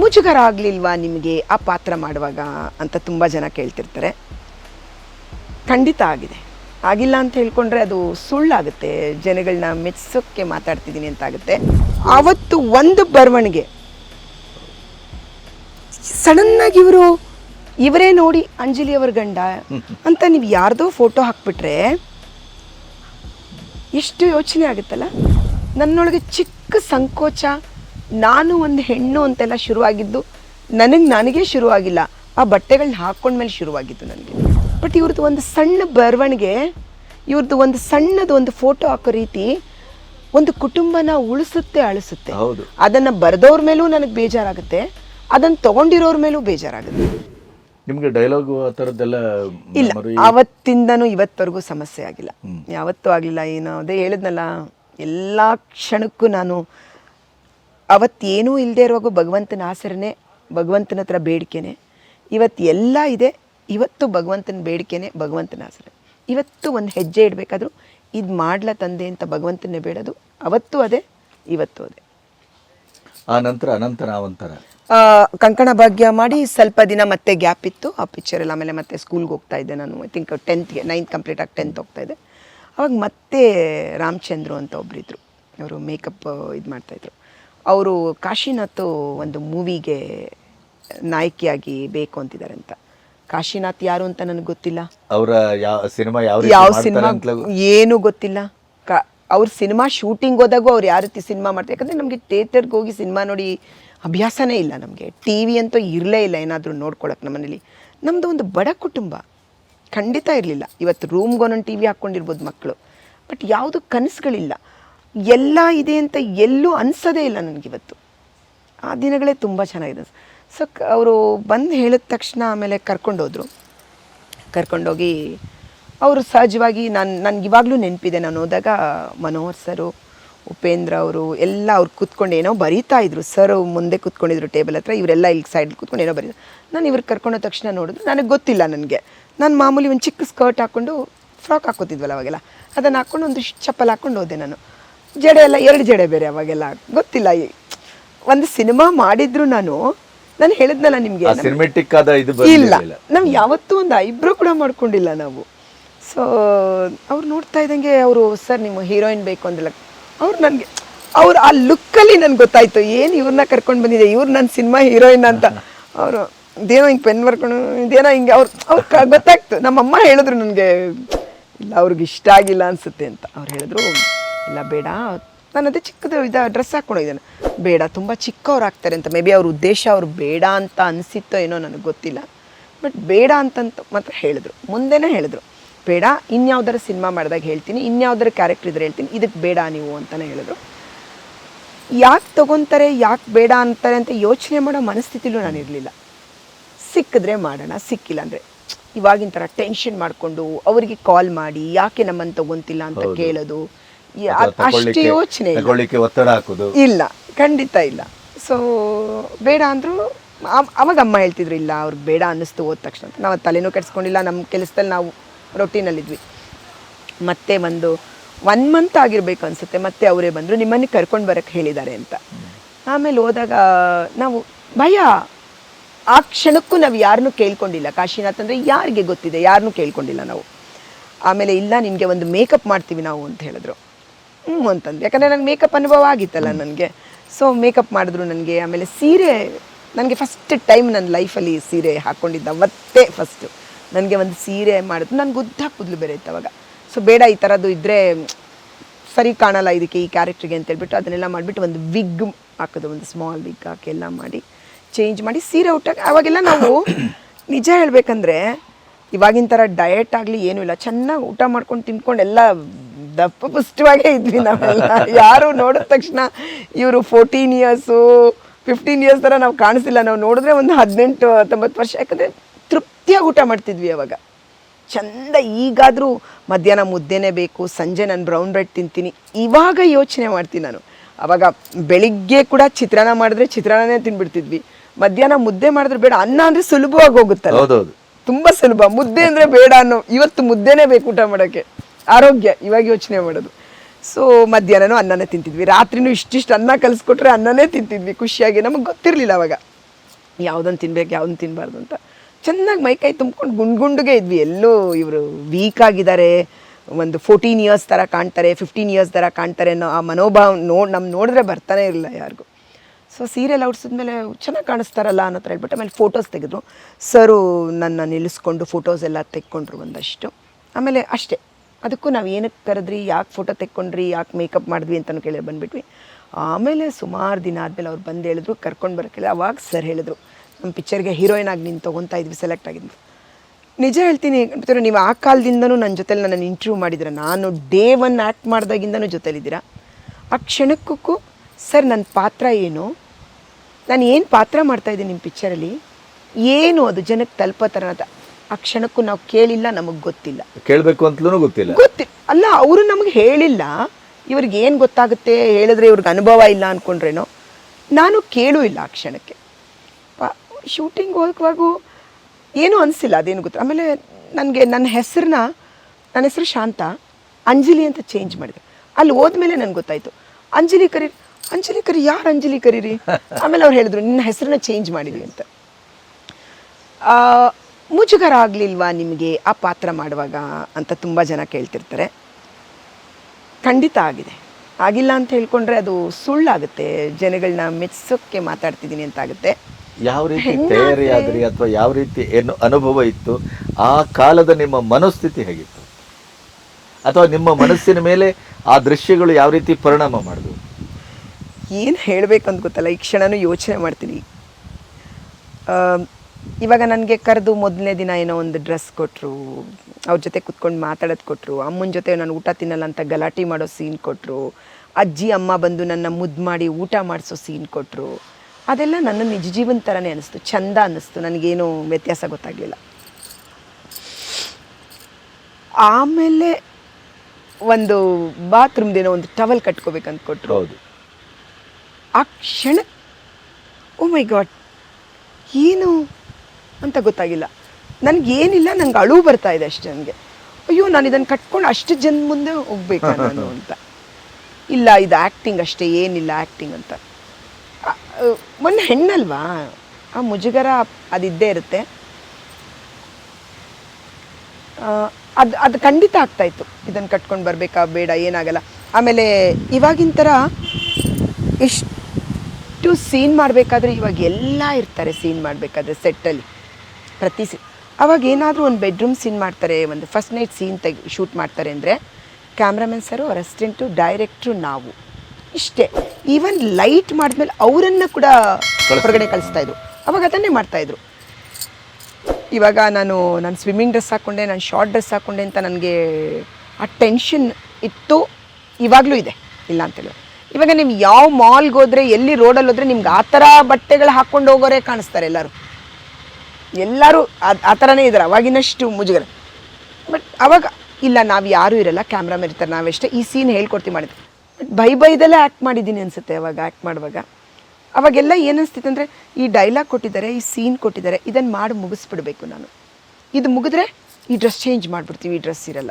ಮುಜುಗರ ಆಗಲಿಲ್ವಾ ನಿಮಗೆ ಆ ಪಾತ್ರ ಮಾಡುವಾಗ ಅಂತ ತುಂಬ ಜನ ಕೇಳ್ತಿರ್ತಾರೆ. ಖಂಡಿತ ಆಗಿದೆ. ಆಗಿಲ್ಲ ಅಂತ ಹೇಳ್ಕೊಂಡ್ರೆ ಅದು ಸುಳ್ಳಾಗುತ್ತೆ. ಜನಗಳನ್ನ ಮೆಚ್ಚಿಸೋಕ್ಕೆ ಮಾತಾಡ್ತಿದ್ದೀನಿ ಅಂತ ಆಗುತ್ತೆ. ಆವತ್ತು ಒಂದು ಬರವಣಿಗೆ. ಸಡನ್ನಾಗಿ ಇವರು, ಇವರೇ ನೋಡಿ ಅಂಜಲಿ ಅವ್ರ ಗಂಡ ಅಂತ ನೀವು ಯಾರ್ದೋ ಫೋಟೋ ಹಾಕ್ಬಿಟ್ರೆ ಎಷ್ಟು ಯೋಚನೆ ಆಗುತ್ತಲ್ಲ? ನನ್ನೊಳಗೆ ಚಿಕ್ಕ ಸಂಕೋಚ ನಾನು ಒಂದು ಹೆಣ್ಣು ಅಂತೆಲ್ಲ ಶುರುವಾಗಿದ್ದು ನನಗೆ ನನಗೆ ಶುರುವಾಗಿಲ್ಲ. ಆ ಬಟ್ಟೆಗಳನ್ನ ಹಾಕ್ಕೊಂಡ್ಮೇಲೆ ಶುರುವಾಗಿದ್ದು ನನಗೆ. ಬಟ್ ಇವ್ರದ್ದು ಒಂದು ಸಣ್ಣ ಬರವಣಿಗೆ ಇವ್ರದ್ದು ಒಂದು ಸಣ್ಣದು ಒಂದು ಫೋಟೋ ಹಾಕೋ ರೀತಿ ಒಂದು ಕುಟುಂಬನ ಉಳಿಸುತ್ತೆ ಅಳಿಸುತ್ತೆ. ಹೌದು. ಅದನ್ನು ಬರೆದವ್ರ ಮೇಲೂ ನನಗೆ ಬೇಜಾರಾಗುತ್ತೆ ಅದನ್ನು ತಗೊಂಡಿರೋರ ಮೇಲೂ ಬೇಜಾರಾಗುತ್ತೆ. ನಿಮಗೆ ಡೈಲಾಗು ಆ ಥರದ್ದೆಲ್ಲ ಇಲ್ಲ ಅವತ್ತಿಂದನೂ ಇವತ್ತವರೆಗೂ ಸಮಸ್ಯೆ ಆಗಿಲ್ಲ. ಯಾವತ್ತೂ ಆಗಲಿಲ್ಲ ಏನೋ ಅದೇ ಹೇಳಿದ್ನಲ್ಲ ಎಲ್ಲ ಕ್ಷಣಕ್ಕೂ ನಾನು ಅವತ್ತೇನೂ ಇಲ್ಲದೆ ಇರುವಾಗ ಭಗವಂತನ ಆಸರನೇ ಭಗವಂತನ ಹತ್ರ ಬೇಡಿಕೆನೆ. ಇವತ್ತು ಎಲ್ಲ ಇದೆ ಇವತ್ತು ಭಗವಂತನ ಬೇಡಿಕೆನೆ ಭಗವಂತನ ಆಸರೆ ಇವತ್ತು ಒಂದು ಹೆಜ್ಜೆ ಇಡಬೇಕಾದ್ರೂ ಇದು ಮಾಡ್ಲ ತಂದೆ ಅಂತ ಭಗವಂತನೇ ಬೇಡೋದು ಅವತ್ತು ಅದೇ ಇವತ್ತು ಅದೇ. ಆ ನಂತರ ಅನಂತರ ಅವಂತರ. ಆ, ಕಂಕಣ ಭಾಗ್ಯ ಮಾಡಿ ಸ್ವಲ್ಪ ದಿನ ಮತ್ತೆ ಗ್ಯಾಪ್ ಇತ್ತು. ಆ ಪಿಕ್ಚರಲ್ಲಿ ಆಮೇಲೆ ಮತ್ತೆ ಸ್ಕೂಲ್ಗೆ ಹೋಗ್ತಾ ಇದ್ದೆ ನಾನು. ಐ ಥಿಂಕ್ ಟೆಂತ್ಗೆ ನೈನ್ತ್ ಕಂಪ್ಲೀಟ್ ಆಗಿ ಟೆಂತ್ ಹೋಗ್ತಾ ಇದ್ದೆ. ಅವಾಗ ಮತ್ತೆ ರಾಮಚಂದ್ರು ಅಂತ ಒಬ್ಬರಿದ್ದರು ಅವರು ಮೇಕಪ್ ಇದು ಮಾಡ್ತಾಯಿದ್ರು ಅವರು ಕಾಶಿನಾಥ್ ಒಂದು ಮೂವಿಗೆ ನಾಯಕಿಯಾಗಿ ಬೇಕು ಅಂತಿದ್ದಾರೆ ಅಂತ ಕಾಶಿನಾಥ್ ಯಾರು ಅಂತ ನನಗೆ ಗೊತ್ತಿಲ್ಲ. ಅವರ ಯಾವ ಸಿನಿಮಾ ಯಾವ ಯಾವ ಸಿನಿಮಾ ಏನು ಗೊತ್ತಿಲ್ಲ. ಕ ಅವ್ರ ಸಿನಿಮಾ ಶೂಟಿಂಗ್ ಹೋದಾಗೂ ಅವ್ರು ಯಾವ ರೀತಿ ಸಿನಿಮಾ ಮಾಡ್ತಾರೆ. ಯಾಕಂದರೆ ನಮಗೆ ಥಿಯೇಟರ್ಗೆ ಹೋಗಿ ಸಿನಿಮಾ ನೋಡಿ ಅಭ್ಯಾಸನೇ ಇಲ್ಲ ನಮಗೆ. ಟಿ ವಿ ಅಂತೂ ಇರಲೇ ಇಲ್ಲ ಏನಾದರೂ ನೋಡ್ಕೊಳಕ್ಕೆ ನಮ್ಮನೇಲಿ ನಮ್ಮದು ಒಂದು ಬಡ ಕುಟುಂಬ. ಖಂಡಿತ ಇರಲಿಲ್ಲ. ಇವತ್ತು ರೂಮ್ಗೆ ಒಂದೊಂದು ಟಿ ವಿ ಹಾಕ್ಕೊಂಡಿರ್ಬೋದು ಮಕ್ಕಳು ಬಟ್ ಯಾವುದು ಕನಸುಗಳಿಲ್ಲ. ಎಲ್ಲ ಇದೆ ಅಂತ ಎಲ್ಲೂ ಅನಿಸೋದೇ ಇಲ್ಲ ನನಗಿವತ್ತು. ಆ ದಿನಗಳೇ ತುಂಬ ಚೆನ್ನಾಗಿದೆ. ಸೊ ಅವರು ಬಂದು ಹೇಳಿದ ತಕ್ಷಣ ಆಮೇಲೆ ಕರ್ಕೊಂಡೋದ್ರು. ಕರ್ಕೊಂಡೋಗಿ ಅವರು ಸಹಜವಾಗಿ ನಾನು ನನಗೆ ಇವಾಗಲೂ ನೆನಪಿದೆ. ನಾನು ಹೋದಾಗ ಮನೋಹರ್ ಸರು, ಉಪೇಂದ್ರ ಅವರು ಎಲ್ಲ ಅವ್ರು ಕೂತ್ಕೊಂಡು ಏನೋ ಬರೀತಾ ಇದ್ರು. ಸರ್ ಮುಂದೆ ಕೂತ್ಕೊಂಡಿದ್ರು ಟೇಬಲ್ ಹತ್ರ. ಇವರೆಲ್ಲ ಇಲ್ಲಿ ಸೈಡ್ ಕೂತ್ಕೊಂಡು ಏನೋ ಬರೀ, ನಾನು ಇವ್ರು ಕರ್ಕೊಂಡೋದ ತಕ್ಷಣ ನೋಡಿದ್ರು ನನಗೆ ಗೊತ್ತಿಲ್ಲ ನನಗೆ. ನಾನು ಮಾಮೂಲಿ ಒಂದು ಚಿಕ್ಕ ಸ್ಕರ್ಟ್ ಹಾಕ್ಕೊಂಡು ಫ್ರಾಕ್ ಹಾಕೋತಿದ್ವಲ್ಲ ಅವಾಗೆಲ್ಲ. ಅದನ್ನು ಹಾಕ್ಕೊಂಡು ಒಂದು ಚಪ್ಪಲ್ ಹಾಕ್ಕೊಂಡು ಹೋದೆ ನಾನು. ಜಡೆ ಎಲ್ಲ ಎರಡು ಜಡೆ ಬೇರೆ ಅವಾಗೆಲ್ಲ. ಗೊತ್ತಿಲ್ಲ ಒಂದು ಸಿನಿಮಾ ಮಾಡಿದ್ರು ನಾನು ನಾನು ಹೇಳಿದ್ನಲ್ಲ ನಿಮಗೆ ಇಲ್ಲ ನಾವು ಯಾವತ್ತೂ ಒಂದು ಐಬ್ರೋ ಕೂಡ ಮಾಡ್ಕೊಂಡಿಲ್ಲ ನಾವು. ಸೊ ಅವ್ರು ನೋಡ್ತಾ ಇದ್ದಂಗೆ ಅವರು ಸರ್ ನಿಮ್ಮ ಹೀರೋಯಿನ್ ಬೇಕು ಅಂದಿಲ್ಲ ಅವ್ರು ನನಗೆ ಅವ್ರು ಆ ಲುಕ್ಕಲ್ಲಿ ನನ್ಗೆ ಗೊತ್ತಾಯ್ತು ಏನು ಇವ್ರನ್ನ ಕರ್ಕೊಂಡು ಬಂದಿದೆ? ಇವ್ರು ನನ್ನ ಸಿನಿಮಾ ಹೀರೋಯಿನ್ ಅಂತ. ಅವರು ಇದೇನೋ ಹಿಂಗೆ ಪೆನ್ ಬರ್ಕೊಂಡು ಇದೇನೋ ಹಿಂಗೆ ಅವ್ರು ಅವ್ರು ಗೊತ್ತಾಗ್ತು. ನಮ್ಮಮ್ಮ ಹೇಳಿದ್ರು ನನಗೆ ಇಲ್ಲ ಅವ್ರಿಗೆ ಇಷ್ಟ ಆಗಿಲ್ಲ ಅನ್ಸುತ್ತೆ ಅಂತ. ಅವ್ರು ಹೇಳಿದ್ರು ಇಲ್ಲ ಬೇಡ. ನಾನು ಅದೇ ಚಿಕ್ಕದ ಇದು ಡ್ರೆಸ್ ಹಾಕ್ಕೊಂಡಿದ್ದೇನೆ. ಬೇಡ ತುಂಬ ಚಿಕ್ಕವ್ರು ಆಗ್ತಾರೆ ಅಂತ. ಮೇ ಬಿ ಅವ್ರ ಉದ್ದೇಶ ಅವ್ರು ಬೇಡ ಅಂತ ಅನಿಸಿತ್ತೋ ಏನೋ ನನಗೆ ಗೊತ್ತಿಲ್ಲ. ಬಟ್ ಬೇಡ ಅಂತಂತ ಮಾತ್ರ ಹೇಳಿದ್ರು. ಮುಂದೆನೇ ಹೇಳಿದ್ರು. ಬೇಡ ಇನ್ಯಾವುದರ ಸಿನಿಮಾ ಮಾಡಿದಾಗ ಹೇಳ್ತೀನಿ ಇನ್ಯಾವುದರ ಕ್ಯಾರೆಕ್ಟರ್ ಇದ್ರೆ ಹೇಳ್ತೀನಿ ಇದಕ್ಕೆ ಬೇಡ ನೀವು ಅಂತಲೇ ಹೇಳಿದ್ರು. ಯಾಕೆ ತೊಗೊತಾರೆ ಯಾಕೆ ಬೇಡ ಅಂತಾರೆ ಅಂತ ಯೋಚನೆ ಮಾಡೋ ಮನಸ್ಥಿತಿಲೂ ನಾನು ಇರಲಿಲ್ಲ. ಸಿಕ್ಕಿದ್ರೆ ಮಾಡೋಣ ಸಿಕ್ಕಿಲ್ಲ ಅಂದರೆ ಇವಾಗಿನ ಥರ ಟೆನ್ಷನ್ ಮಾಡಿಕೊಂಡು ಅವರಿಗೆ ಕಾಲ್ ಮಾಡಿ ಯಾಕೆ ನಮ್ಮನ್ನು ತೊಗೊತಿಲ್ಲ ಅಂತ ಕೇಳೋದು. ಅಷ್ಟು ಯೋಚನೆ. ತಗೊಳ್ಳಿಕ್ಕೆ ಒತ್ತಡ ಹಾಕೋದು? ಇಲ್ಲ ಖಂಡಿತ ಇಲ್ಲ. ಸೊ ಬೇಡ ಅಂದ್ರು ಅವಾಗ ಅಮ್ಮ ಹೇಳ್ತಿದ್ರು ಇಲ್ಲ ಅವ್ರಿಗೆ ಬೇಡ ಅನ್ನಿಸ್ತು ಹೋದ ತಕ್ಷಣ. ನಾವು ತಲೆನೂ ಕೆಡಿಸ್ಕೊಂಡಿಲ್ಲ ನಮ್ಮ ಕೆಲಸದಲ್ಲಿ ನಾವು ರೊಟೀನಲ್ಲಿದ್ವಿ ಮತ್ತೆ ಒಂದು ಒನ್ ಮಂತ್ ಆಗಿರ್ಬೇಕು ಅನ್ಸುತ್ತೆ ಮತ್ತೆ ಅವರೇ ಬಂದರು ನಿಮ್ಮನ್ನೇ ಕರ್ಕೊಂಡು ಬರೋಕ್ಕೆ ಹೇಳಿದ್ದಾರೆ ಅಂತ. ಆಮೇಲೆ ಹೋದಾಗ ನಾವು ಭಯ. ಆ ಕ್ಷಣಕ್ಕೂ ನಾವು ಯಾರನ್ನೂ ಕೇಳ್ಕೊಂಡಿಲ್ಲ. ಕಾಶಿನಾಥ್ ಅಂದರೆ ಯಾರಿಗೆ ಗೊತ್ತಿದೆ? ಯಾರನ್ನೂ ಕೇಳ್ಕೊಂಡಿಲ್ಲ ನಾವು. ಆಮೇಲೆ ಇಲ್ಲ ನಿನಗೆ ಒಂದು ಮೇಕಪ್ ಮಾಡ್ತೀವಿ ನಾವು ಅಂತ ಹೇಳಿದ್ರು. ಹ್ಞೂ ಅಂತಂದು. ಯಾಕಂದರೆ ನನಗೆ ಮೇಕಪ್ ಅನುಭವ ಆಗಿತ್ತಲ್ಲ ನನಗೆ. ಸೊ ಮೇಕಪ್ ಮಾಡಿದ್ರು ನನಗೆ. ಆಮೇಲೆ ಸೀರೆ, ನನಗೆ ಫಸ್ಟ್ ಟೈಮ್ ನನ್ನ ಲೈಫಲ್ಲಿ ಸೀರೆ ಹಾಕ್ಕೊಂಡಿದ್ದ ಅವತ್ತೇ ಫಸ್ಟು ನನಗೆ ಒಂದು ಸೀರೆ ಮಾಡಿದ್ರು. ನನಗೆ ಉದ್ದ ಕೂದಲು ಬೇರೆ ಇತ್ತು ಅವಾಗ. ಸೊ ಬೇಡ ಈ ಥರದ್ದು ಇದ್ದರೆ ಸರಿ ಕಾಣಲ್ಲ ಇದಕ್ಕೆ ಈ ಕ್ಯಾರೆಕ್ಟ್ರಿಗೆ ಅಂತ ಹೇಳ್ಬಿಟ್ಟು ಅದನ್ನೆಲ್ಲ ಮಾಡಿಬಿಟ್ಟು ಒಂದು ವಿಗ್ ಹಾಕೋದು, ಒಂದು ಸ್ಮಾಲ್ ವಿಗ್ ಹಾಕಿ ಎಲ್ಲ ಮಾಡಿ ಚೇಂಜ್ ಮಾಡಿ ಸೀರೆ ಉಟ್ಟಾಗ ಅವಾಗೆಲ್ಲ ನಾವು ನಿಜ ಹೇಳಬೇಕಂದ್ರೆ ಇವಾಗಿನ ಥರ ಡಯಟ್ ಆಗಲಿ ಏನೂ ಇಲ್ಲ. ಚೆನ್ನಾಗಿ ಊಟ ಮಾಡ್ಕೊಂಡು ತಿಂದ್ಕೊಂಡು ಎಲ್ಲ ದಪ್ಪ ಪುಷ್ಟವಾಗೇ ಇದ್ವಿ ನಾವೆಲ್ಲ. ಯಾರು ನೋಡಿದ ತಕ್ಷಣ ಇವರು ಫೋರ್ಟೀನ್ ಇಯರ್ಸು ಫಿಫ್ಟೀನ್ ಇಯರ್ಸ್ ಥರ ನಾವು ಕಾಣಿಸಿಲ್ಲ. ನಾವು ನೋಡಿದ್ರೆ ಒಂದು ಹದಿನೆಂಟು ಹತ್ತೊಂಬತ್ತು ವರ್ಷ. ಯಾಕಂದರೆ ತೃಪ್ತಿಯಾಗಿ ಊಟ ಮಾಡ್ತಿದ್ವಿ ಅವಾಗ. ಚಂದ ಈಗಾದರೂ ಮಧ್ಯಾಹ್ನ ಮುದ್ದೆನೇ ಬೇಕು ಸಂಜೆ ನಾನು ಬ್ರೌನ್ ಬ್ರೆಡ್ ತಿಂತೀನಿ. ಇವಾಗ ಯೋಚನೆ ಮಾಡ್ತೀನಿ ನಾನು. ಅವಾಗ ಬೆಳಿಗ್ಗೆ ಕೂಡ ಚಿತ್ರಾನ್ನ ಮಾಡಿದ್ರೆ ಚಿತ್ರಾನ್ನನೇ ತಿನ್ಬಿಡ್ತಿದ್ವಿ. ಮಧ್ಯಾಹ್ನ ಮುದ್ದೆ ಮಾಡಿದ್ರೆ ಬೇಡ. ಅನ್ನ ಅಂದರೆ ಸುಲಭವಾಗಿ ಹೋಗುತ್ತಲ್ಲ. ತುಂಬ ತುಂಬಾ ಸುಲಭ. ಮುದ್ದೆ ಅಂದರೆ ಬೇಡ ಅನ್ನೋ ಇವತ್ತು ಮುದ್ದೆನೇ ಬೇಕು ಊಟ ಮಾಡೋಕ್ಕೆ. ಆರೋಗ್ಯ, ಇವಾಗ ಯೋಚನೆ ಮಾಡೋದು. ಸೊ ಮಧ್ಯಾಹ್ನನೂ ಅನ್ನನೇ ತಿಂತಿದ್ವಿ. ರಾತ್ರಿನೂ ಇಷ್ಟಿಷ್ಟು ಅನ್ನ ಕಲಿಸ್ಕೊಟ್ರೆ ಅನ್ನನೇ ತಿಂತಿದ್ವಿ. ಖುಷಿಯಾಗಿ. ನಮಗೆ ಗೊತ್ತಿರಲಿಲ್ಲ ಅವಾಗ. ಯಾವುದನ್ನು ತಿನ್ಬೇಕು ಯಾವುದನ್ನು ತಿನ್ನಬಾರ್ದು ಅಂತ. ಚೆನ್ನಾಗಿ ಮೈಕೈ ತುಂಬ್ಕೊಂಡು ಗುಂಡ್ಗುಂಡುಗೆ ಇದ್ವಿ. ಎಲ್ಲೋ ಇವರು ವೀಕ್ ಆಗಿದ್ದಾರೆ. ಒಂದು ಫೋರ್ಟೀನ್ ಇಯರ್ಸ್ ಥರ ಕಾಣ್ತಾರೆ ಫಿಫ್ಟೀನ್ ಇಯರ್ಸ್ ಥರ ಕಾಣ್ತಾರೆ ಅನ್ನೋ ಆ ಮನೋಭಾವ ನೋ ನಮ್ಮ ನೋಡಿದ್ರೆ ಬರ್ತಾನೆ ಇರಲಿಲ್ಲ ಯಾರಿಗೂ. ಸೊ ಸೀರಿಯಲ್ ಔಟ್ಸಿದ್ಮೇಲೆ ಚೆನ್ನಾಗಿ ಕಾಣಿಸ್ತಾರಲ್ಲ ಅನ್ನೋ ಥರ ಹೇಳ್ಬಿಟ್ಟು ಆಮೇಲೆ ಫೋಟೋಸ್ ತೆಗೆದ್ರು. ಸರು ನನ್ನ ನಿಲ್ಲಿಸ್ಕೊಂಡು ಫೋಟೋಸ್ ಎಲ್ಲ ತೆಕ್ಕೊಂಡ್ರು ಒಂದಷ್ಟು. ಆಮೇಲೆ ಅಷ್ಟೇ. ಅದಕ್ಕೂ ನಾವು ಏನಕ್ಕೆ ಕರೆದ್ರಿ, ಯಾಕೆ ಫೋಟೋ ತೆಕ್ಕೊಂಡ್ರಿ, ಯಾಕೆ ಮೇಕಪ್ ಮಾಡಿದ್ವಿ ಅಂತಲೂ ಕೇಳಿ ಬಂದುಬಿಟ್ವಿ. ಆಮೇಲೆ ಸುಮಾರು ದಿನ ಆದಮೇಲೆ ಅವ್ರು ಬಂದು ಹೇಳಿದ್ರು, ಕರ್ಕೊಂಡು ಬರೋಕ್ಕಿಲ್ಲ ಅವಾಗ ಸರ್ ಹೇಳಿದ್ರು ನಮ್ಮ ಪಿಕ್ಚರ್ಗೆ ಹೀರೋಯಿನ್ ಆಗಿ ನೀನು ತೊಗೊತಾ ಇದ್ವಿ ಸೆಲೆಕ್ಟ್ ಆಗಿದ್ವಿ. ನಿಜ ಹೇಳ್ತೀನಿ ನೀವು ಆ ಕಾಲದಿಂದನೂ ನನ್ನ ಜೊತೆಲಿ ನನ್ನನ್ನು ಇಂಟರ್ವ್ಯೂ ಮಾಡಿದ್ರೆ. ನಾನು ಡೇ ಒನ್ ಆ್ಯಕ್ಟ್ ಮಾಡಿದಾಗಿಂದನೂ ಜೊತೆಲಿದ್ದೀರಾ. ಆ ಕ್ಷಣಕ್ಕೂ ಸರ್ ನನ್ನ ಪಾತ್ರ ಏನು? ನಾನು ಏನು ಪಾತ್ರ ಮಾಡ್ತಾಯಿದ್ದೀನಿ ನಿಮ್ಮ ಪಿಕ್ಚರಲ್ಲಿ ಏನು ಅದು ಜನಕ್ಕೆ ತಲುಪೋ ಥರ ಆ ಕ್ಷಣಕ್ಕೂ ನಾವು ಕೇಳಿಲ್ಲ ನಮಗೆ ಗೊತ್ತಿಲ್ಲ. ಕೇಳಬೇಕು ಅಂತಲೂ ಗೊತ್ತಿಲ್ಲ. ಗೊತ್ತಿಲ್ಲ ಅಲ್ಲ ಅವರು ನಮಗೆ ಹೇಳಿಲ್ಲ. ಇವ್ರಿಗೆ ಏನು ಗೊತ್ತಾಗುತ್ತೆ ಹೇಳಿದ್ರೆ ಇವ್ರಿಗೆ ಅನುಭವ ಇಲ್ಲ ಅಂದ್ಕೊಂಡ್ರೇನೋ ನಾನು ಕೇಳೂ ಇಲ್ಲ ಆ ಕ್ಷಣಕ್ಕೆ. ಶೂಟಿಂಗ್ ಹೋಗುವಾಗೂ ಏನೂ ಅನಿಸಿಲ್ಲ ಅದೇನು ಗೊತ್ತು ಆಮೇಲೆ ನನಗೆ ನನ್ನ ಹೆಸರನ್ನ ನನ್ನ ಹೆಸರು ಶಾಂತ ಅಂಜಲಿ ಅಂತ ಚೇಂಜ್ ಮಾಡಿದೆ. ಅಲ್ಲಿ ಹೋದ್ಮೇಲೆ ನನಗೆ ಗೊತ್ತಾಯಿತು. ಅಂಜಲಿ ಕರೀರಿ ಅಂಜಲಿ ಕರಿ ಯಾರು ಅಂಜಲಿ ಕರೀರಿ? ಆಮೇಲೆ ಅವ್ರು ಹೇಳಿದ್ರು ನಿನ್ನ ಹೆಸರನ್ನ ಚೇಂಜ್ ಮಾಡಿದ್ವಿ ಅಂತ. ಆ, ಮುಜುಗರ ಆಗಲಿಲ್ವಾ ನಿಮಗೆ ಆ ಪಾತ್ರ ಮಾಡುವಾಗ ಅಂತ ತುಂಬ ಜನ ಕೇಳ್ತಿರ್ತಾರೆ. ಖಂಡಿತ ಆಗಿದೆ. ಆಗಿಲ್ಲ ಅಂತ ಹೇಳ್ಕೊಂಡ್ರೆ ಅದು ಸುಳ್ಳಾಗುತ್ತೆ. ಜನಗಳನ್ನ ಮೆಚ್ಚಿಸೋಕ್ಕೆ ಮಾತಾಡ್ತಿದ್ದೀನಿ ಅಂತ ಆಗುತ್ತೆ. ಯಾವ ರೀತಿ ತಯಾರಿ ಅಥವಾ ಯಾವ ರೀತಿ ಏನು ಅನುಭವ ಇತ್ತು? ಆ ಕಾಲದ ನಿಮ್ಮ ಮನಸ್ಥಿತಿ ಹೇಗಿತ್ತು? ಅಥವಾ ನಿಮ್ಮ ಮನಸ್ಸಿನ ಮೇಲೆ ಆ ದೃಶ್ಯಗಳು ಯಾವ ರೀತಿ ಪರಿಣಾಮ ಮಾಡಿದ್ವು? ಏನು ಹೇಳಬೇಕು ಅಂತ ಗೊತ್ತಲ್ಲ. ಈ ಕ್ಷಣನೂ ಯೋಚನೆ ಮಾಡ್ತೀನಿ. ಇವಾಗ ನನಗೆ ಕರೆದು ಮೊದಲನೇ ದಿನ ಏನೋ ಒಂದು ಡ್ರೆಸ್ ಕೊಟ್ಟರು ಅವ್ರ ಜೊತೆ ಕುತ್ಕೊಂಡು ಮಾತಾಡೋದು ಕೊಟ್ಟರು ಅಮ್ಮನ ಜೊತೆ ನಾನು ಊಟ ತಿನ್ನಲ್ಲ ಅಂತ ಗಲಾಟೆ ಮಾಡೋ ಸೀನ್ ಕೊಟ್ಟರು ಅಜ್ಜಿ ಅಮ್ಮ ಬಂದು ನನ್ನ ಮುದ್ದು ಮಾಡಿ ಊಟ ಮಾಡಿಸೋ ಸೀನ್ ಕೊಟ್ಟರು ಅದೆಲ್ಲ ನನ್ನ ನಿಜ ಜೀವನ ಥರನೇ ಅನ್ನಿಸ್ತು ಚಂದ ಅನ್ನಿಸ್ತು ನನಗೇನು ವ್ಯತ್ಯಾಸ ಗೊತ್ತಾಗಲಿಲ್ಲ. ಆಮೇಲೆ ಒಂದು ಬಾತ್ರೂಮ್ದೇನೋ ಒಂದು ಟವಲ್ ಕಟ್ಕೋಬೇಕಂತ ಕೊಟ್ಟರು ಹೌದು. ಆ ಕ್ಷಣ ಓ ಮೈ ಗಾಡ್ ಏನು ಅಂತ ಗೊತ್ತಾಗಿಲ್ಲ. ನನಗೆ ಏನಿಲ್ಲ ನಂಗೆ ಅಳು ಬರ್ತಾ ಇದೆ ಅಷ್ಟೇ ನನಗೆ. ಅಯ್ಯೋ, ನಾನು ಇದನ್ನು ಕಟ್ಕೊಂಡು ಅಷ್ಟು ಜನ ಮುಂದೆ ಹೋಗ್ಬೇಕು ನಾನು ಅಂತ. ಇಲ್ಲ, ಇದು ಆ್ಯಕ್ಟಿಂಗ್ ಅಷ್ಟೇ, ಏನಿಲ್ಲ ಆ್ಯಕ್ಟಿಂಗ್ ಅಂತ. ಒಂದು ಹೆಣ್ಣಲ್ವಾ? ಆ ಮುಜುಗರ ಅದಿದ್ದೇ ಇರುತ್ತೆ. ಅದು ಅದು ಖಂಡಿತ ಆಗ್ತಾ ಇತ್ತು. ಇದನ್ನು ಕಟ್ಕೊಂಡು ಬರಬೇಕಾ, ಬೇಡ, ಏನಾಗಲ್ಲ. ಆಮೇಲೆ ಇವಾಗಿನ ಥರ ಎಷ್ಟು ಸೀನ್ ಮಾಡಬೇಕಾದ್ರೆ ಇವಾಗ ಎಲ್ಲ ಇರ್ತಾರೆ ಸೀನ್ ಮಾಡಬೇಕಾದ್ರೆ ಸೆಟ್ಟಲ್ಲಿ ಪ್ರತಿ ಸೀನ್ ಅವಾಗ ಏನಾದರೂ ಒಂದು ಬೆಡ್ರೂಮ್ ಸೀನ್ ಮಾಡ್ತಾರೆ ಒಂದು ಫಸ್ಟ್ ನೈಟ್ ಸೀನ್ ತೆಗೆ ಶೂಟ್ ಮಾಡ್ತಾರೆ ಅಂದರೆ ಕ್ಯಾಮ್ರಾಮನ್ ಸರು ಅಸಿಸ್ಟೆಂಟು ಡೈರೆಕ್ಟ್ರು ನಾವು. ಇಷ್ಟೇ. ಈವನ್ ಲೈಟ್ ಮಾಡಿದ್ಮೇಲೆ ಅವರನ್ನು ಕೂಡ ಹೊರಗಡೆ ಕಳಿಸ್ತಾ ಇದ್ರು. ಅವಾಗ ಅದನ್ನೇ ಮಾಡ್ತಾಯಿದ್ರು ಇವಾಗ ನಾನು ನಾನು ಸ್ವಿಮ್ಮಿಂಗ್ ಡ್ರೆಸ್ ಹಾಕ್ಕೊಂಡೆ ನಾನು ಶಾರ್ಟ್ ಡ್ರೆಸ್ ಹಾಕ್ಕೊಂಡೆ ಅಂತ ನನಗೆ ಆ ಟೆನ್ಷನ್ ಇತ್ತು. ಇವಾಗಲೂ ಇದೆ. ಇಲ್ಲ ಅಂತೇಳಿ ಇವಾಗ ನೀವು ಯಾವ ಮಾಲ್ಗೆ ಹೋದರೆ ಎಲ್ಲಿ ರೋಡಲ್ಲಿ ಹೋದರೆ ನಿಮ್ಗೆ ಆ ಥರ ಬಟ್ಟೆಗಳು ಹಾಕ್ಕೊಂಡು ಹೋಗೋರೇ ಕಾಣಿಸ್ತಾರೆ ಎಲ್ಲರೂ. ಎಲ್ಲರೂ ಆ- ಥರನೇ ಇದ್ದಾರೆ ಅವಾಗಿನಷ್ಟು ಮುಜುಗರ. ಬಟ್ ಅವಾಗ ಇಲ್ಲ, ನಾವು ಯಾರೂ ಇರಲ್ಲ ಕ್ಯಾಮ್ರಾಮನ್ ಇರ್ತಾರೆ, ನಾವೆಷ್ಟೇ ಈ ಸೀನ್ ಹೇಳ್ಕೊಡ್ತೀವಿ ಮಾಡಿದ್ವಿ ಬಟ್ ಬೈ ಬೈದಲ್ಲೇ ಆ್ಯಕ್ಟ್ ಮಾಡಿದ್ದೀನಿ ಅನಿಸುತ್ತೆ ಅವಾಗ ಆ್ಯಕ್ಟ್ ಮಾಡುವಾಗ. ಅವಾಗೆಲ್ಲ ಏನಿಸ್ತಿತ್ತು ಅಂದರೆ, ಈ ಡೈಲಾಗ್ ಕೊಟ್ಟಿದ್ದಾರೆ, ಈ ಸೀನ್ ಕೊಟ್ಟಿದ್ದಾರೆ ಇದನ್ನು ಮಾಡಿ ಮುಗಿಸ್ಬಿಡ್ಬೇಕು ನಾನು. ಇದು ಮುಗಿದ್ರೆ ಈ ಡ್ರೆಸ್ ಚೇಂಜ್ ಮಾಡಿಬಿಡ್ತೀವಿ, ಈ ಡ್ರೆಸ್ ಇರಲ್ಲ.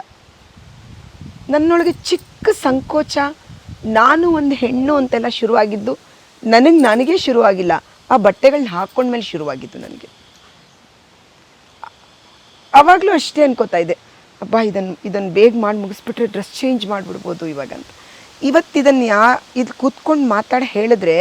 ನನ್ನೊಳಗೆ ಚಿಕ್ಕ ಸಂಕೋಚ, ನಾನು ಒಂದು ಹೆಣ್ಣು ಅಂತೆಲ್ಲ ಶುರುವಾಗಿದ್ದು, ನನಗೆ ನನಗೆ ಶುರುವಾಗಿಲ್ಲ. ಆ ಬಟ್ಟೆಗಳನ್ನ ಹಾಕ್ಕೊಂಡ್ಮೇಲೆ ಶುರುವಾಗಿದ್ದು ನನಗೆ. ಅವಾಗಲೂ ಅಷ್ಟೇ ಅನ್ಕೋತಾ ಇದೆ ಅಬ್ಬ ಇದನ್ನು ಇದನ್ನು ಬೇಗ ಮಾಡಿ ಮುಗಿಸ್ಬಿಟ್ರೆ ಡ್ರೆಸ್ ಚೇಂಜ್ ಮಾಡಿಬಿಡ್ಬೋದು ಇವಾಗಂತ. ಇವತ್ತು ಇದನ್ನು ಯಾ ಇದು ಕೂತ್ಕೊಂಡು ಮಾತಾಡಿ ಹೇಳಿದ್ರೆ